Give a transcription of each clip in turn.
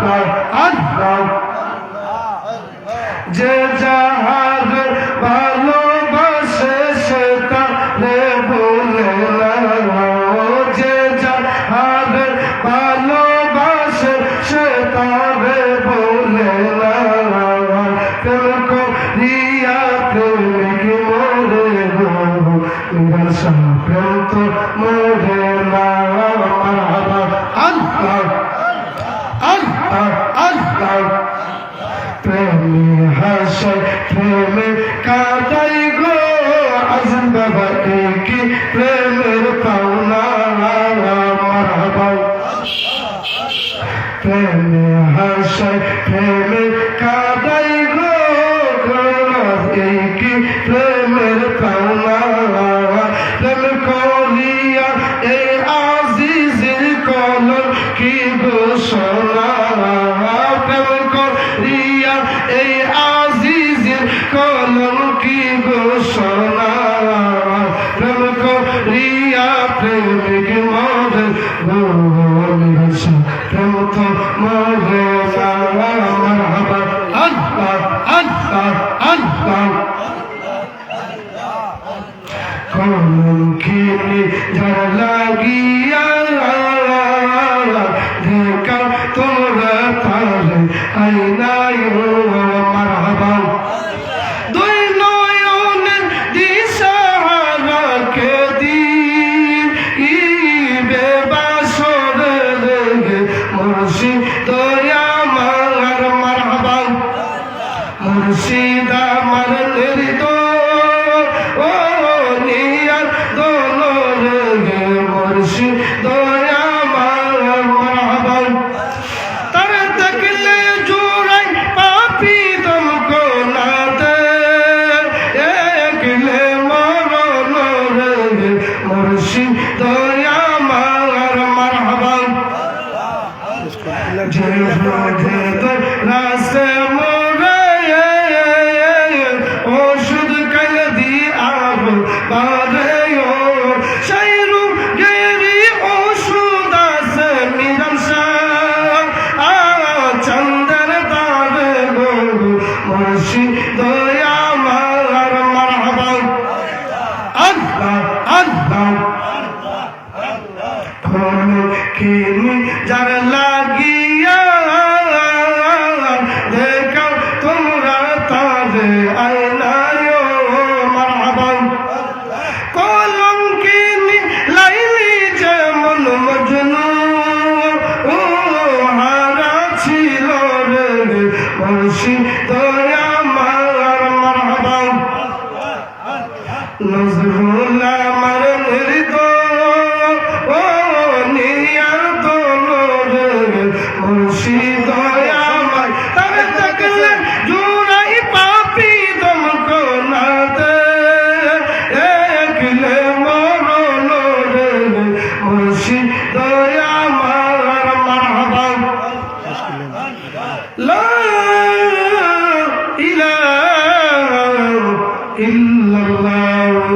আল্লাহ আল্লাহ যে যাহার ভালোবাসে সে তারে বলে যে যাহার ভালোবাসে সে তারে বলে করিয়া প্রেমিক মরে নিরাশা প্রেম তো মরে না। আল্লাহ আল্লাহ আল্লাহ প্রেমে হাসে প্রেমে কাদাই গো আজম বাবা কি প্রেমের পাওনা মারহাবা প্রেমে হাসে প্রেমে কাদাই গো কি প্রেমের পাওনা প্রেম করিয়া এই আজিজির কলম ঘোষণা প্রেম করিয়া এই আজিজির কলম কি ঘোষণা? প্রেম করিয়া প্রেমিক মরে গোলসা প্রেম তো মরে মারহাবা তারে জয় রে মুর্শিদ ইল্লাল্লাহ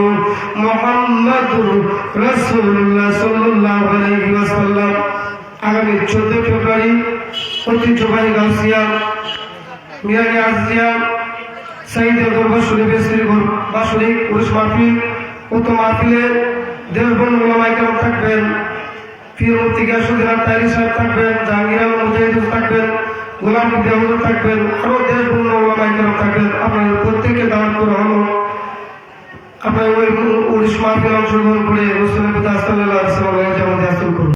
মুহাম্মাদুর রাসূলুল্লাহ সাল্লাল্লাহু আলাইহি ওয়াসাল্লাম। আগামী 14 ফেব্রুয়ারি ঐতিহ্যবাহী গাউসিয়া মিয়ানি আজিয়া সাইদের দরবার শরীফের শ্রীগর বাসরিক পুরুষ মাহফিল উক্ত মাহফিলে দেশবন থাকবেন, পীর মুফতি গিয়াসুদ্দিন সাহেব থাকবেন, জাহাঙ্গীর আলম থাকবেন, গোলাম বিদ্যা থাকবেন আরও দেশবন ওলামাই কেরাম থাকবেন। আপনাদের মাহফিল অংশগ্রহণ করে রসুলের প্রতি আস্তাল্লাহ আসসালাম আমাদের আসল করুন।